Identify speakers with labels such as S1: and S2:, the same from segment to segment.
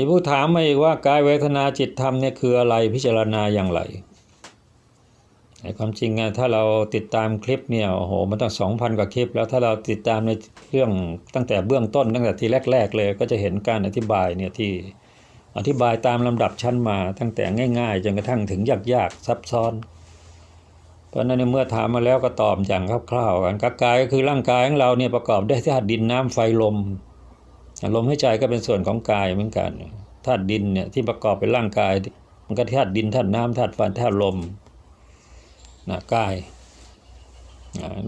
S1: มีผู้ถามมาอีกว่ากายเวทนาจิตธรรมเนี่ยคืออะไรพิจารณาอย่างไรในความจริงอะถ้าเราติดตามคลิปเนี่ยโอ้โหมันตั้งสองพันกว่าคลิป แล้วถ้าเราติดตามในเรื่องตั้งแต่เบื้องต้น ตั้งแต่ทีแรก ๆ เลยก็จะเห็นการอธิบายเนี่ยที่อธิบายตามลำดับชั้นมาตั้งแต่ง่าย ๆจนกระทั่งถึงยากๆซับซ้อน เพราะนั้นเมื่อถามมาแล้วก็ตอบอย่างคร่าวๆกันกกายก็คือร่างกายของเราเนี่ยประกอบด้วยธาตุดินน้ำไฟลม ลมหายใจก็เป็นส่วนของกายเหมือนกันธาตุดินเนี่ยที่ประกอบเป็นร่างกาย มันก็ธาตุดินธาตุน้ำธาตุไฟธาตุลมนะกาย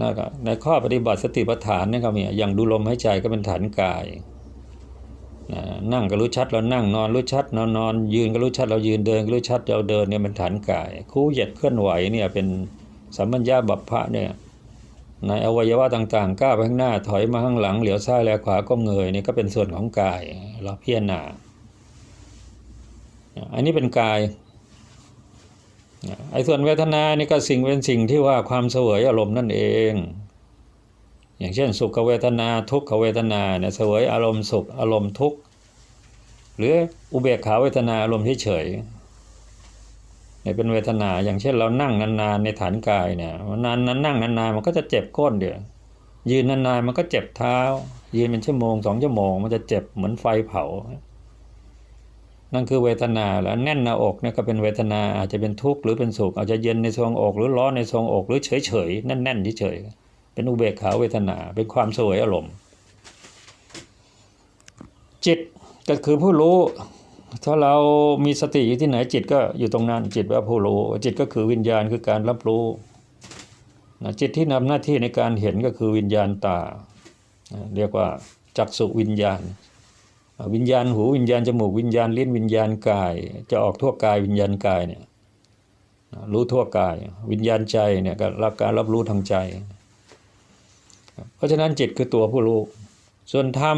S1: นั่นก็ในข้อปฏิบัติสติปัฏฐานเนี่ยก็มีอย่างดูลมหายใจก็เป็นฐานกายนะนั่งก็รู้ชัดเรานั่งนอนรู้ชัดนอนนอนยืนก็รู้ชัดเรายืนเดินก็รู้ชัดเราเดินเนี่ยเป็นฐานกาย คู่เหยียดเคลื่อนไหวเนี่ยเป็นสัมปัญญาบัพพะเนี่ย ในอวัยวะต่างๆ ก้าวไปข้างหน้าถอยมาข้างหลังเหลียวซ้ายแลขวาก้มเงยนี่ก็เป็นส่วนของกายเราพิจารณาอันนี้เป็นกายไอ้ส่วนเวทนานี่ก็สิ่งเป็นสิ่งที่ว่าความเสวยอารมณ์นั่นเอง อย่างเช่น สุขเวทนาทุกขเวทนาเนี่ยเสวยอารมณ์สุขอารมณ์ทุกข์หรืออุเบกขาเวทนาอารมณ์เฉย เนี่ยเป็นเวทนาอย่างเช่นเรานั่งนานๆในฐานกายเนี่ยนานนั้นนั่งนานๆมันก็จะเจ็บก้นเดี๋ยวยืนนานๆมันก็เจ็บเท้า ยืนเป็นชั่วโมงสองชั่วโมง มันจะเจ็บเหมือนไฟเผา นั่นคือเวทนาแล้วแน่นหน้าอกเนี่ยก็เป็นเวทนาอาจจะเป็นทุกข์หรือเป็นสุขอาจจะเย็นในทรวงอก หรือร้อนในทรวงอกหรือเฉยๆแน่นๆเฉยๆเป็นอุเบกขาเวทนาเป็นความสวยอารมณ์จิตก็คือผู้รู้ ถ้าเรามีสติอยู่ที่ไหนจิตก็อยู่ตรงนั้นจิตว่าผู้รู้จิตก็คือวิญญาณคือการรับรู้นะจิตที่ทำหน้าที่ในการเห็นก็คือวิญญาณตา เรียกว่าจักษุวิญญาณ วิญญาณหูวิญญาณจมูกวิญญาณลิ้นวิญญาณกาย จะออกทั่วกายวิญญาณกายเนี่ยรู้ทั่วกาย วิญญาณใจเนี่ยก็รับการรับรู้ทางใจ เพราะฉะนั้นจิตคือตัวผู้รู้ ส่วนธรรม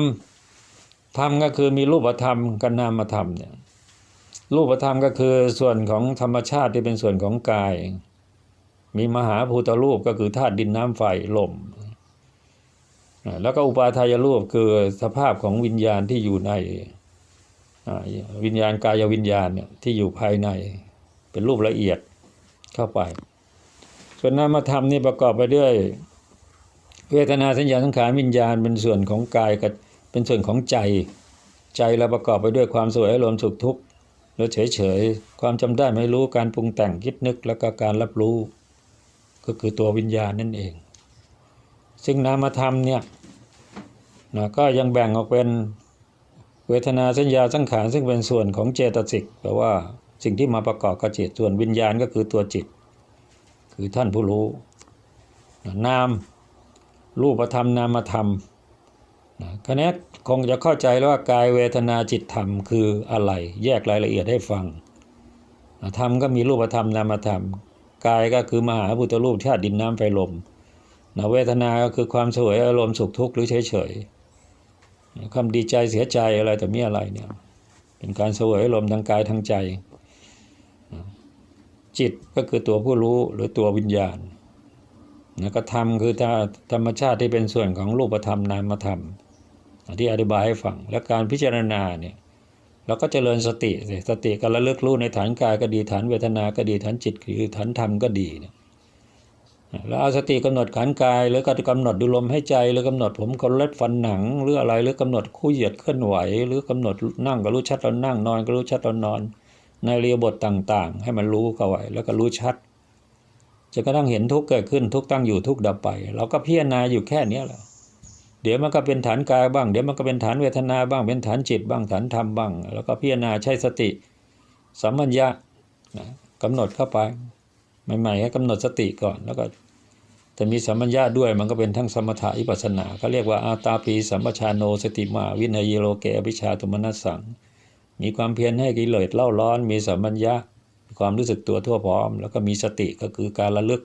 S1: ธรรมก็คือมีรูปธรรมกับนามธรรมเนี่ยรูปธรรมก็คือส่วนของธรรมชาติที่เป็นส่วนของกาย มีมหาภูตรูปก็คือธาตุดินน้ำไฟลมแล้วก็อุปาทายรูปคือสภาพของวิญญาณที่อยู่ในวิญญาณกายวิญญาณเนี่ยที่อยู่ภายในเป็นรูปละเอียดเข้าไป ส่วนนามธรรมนี่ประกอบไปด้วย เวทนาสัญญาสังขารวิญญาณเป็นส่วนของกายกับ เป็นส่วนของใจ ใจเราประกอบไปด้วยความสวยอารมณ์สุขทุกข์แล้วเฉยๆ ความจำได้ไม่รู้การปรุงแต่งคิดนึกแล้วก็การรับรู้ ก็คือตัววิญญาณนั่นเอง ซึ่งนามธรรมเนี่ยนะก็ยังแบ่งออกเป็นเวทนาสัญญาสังขารซึ่งเป็นส่วนของเจตสิกแปลว่าสิ่งที่มาประกอบกับจิตส่วนวิญญาณก็คือตัวจิต คือท่านผู้รู้ นามรูปธรรมนามธรรม คณะคงจะเข้าใจแล้วว่ากายเวทนาจิตธรรมคืออะไร แยกรายละเอียดให้ฟังธรรมก็มีรูปธรรมนามธรรม กายก็คือมหาพุทธรูปธาตุดินน้ำไฟลมนะเวทนาก็คือความสวยอารมณ์สุขทุกข์หรือเฉยเฉยความดีใจเสียใจอะไรแต่มีอะไรเนี่ยเป็นการสวยอารมณ์ทางกายทางใจจิตก็คือตัวผู้รู้หรือตัววิญญาณนะก็ธรรมคือธรรมชาติที่เป็นส่วนของรูปธรรมนามธรรม ที่อธิบายให้ฟัง และการพิจารณาเนี่ยเราก็เจริญสติสติการระลึกรู้ในฐานกายก็ดีฐานเวทนาก็ดีฐานจิตคือฐานธรรมก็ดีเนี่ยแล้วเอาสติกำหนดขันกาย หรือก็กำหนดดูลมให้ใจ หรือกำหนดผมกำเล็บฟันหนัง หรืออะไรหรือกำหนดคู่เหยียดเคลื่อนไหว หรือกำหนดนั่งก็รู้ชัดตอนนั่งนอนก็รู้ชัดตอนนอน ในเรียบทต่างๆ ให้มันรู้เข้าไว้แล้วก็รู้ชัดจะกระทั่งเห็นทุกเกิดขึ้นทุกตั้งอยู่ทุกดับไป เราก็พิจารณาอยู่แค่นี้แหละ เดี๋ยวมันก็เป็นฐานกายบ้าง เดี๋ยวมันก็เป็นฐานเวทนาบ้าง เป็นฐานจิตบ้าง ฐานธรรมบ้าง แล้วก็พิจารณาใช้สติสัมมัญญะนะกำหนดเข้าไปใหม่ๆให้กำหนดสติก่อน แล้วก็แต่มีสัมมัญญะด้วยมันก็เป็นทั้งสมถะอิปัสสนาเขาเรียกว่าอาตาปีสัมปชานโนสติมา วินัยโลเกอภิชาตุมนัสสัง มีความเพียรให้กิเลสเล่าร้อน มีสัมมัญญะความรู้สึกตัวทั่วพร้อม แล้วก็มีสติก็คือการระลึก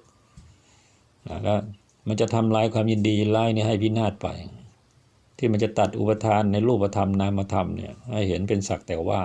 S1: แล้ว มันจะทำลายความยินดียินไล่นี่ให้พินาศไป ที่มันจะตัดอุปทานในรูปธรรมนามธรรมเนี่ยให้เห็นเป็นสักแต่ว่า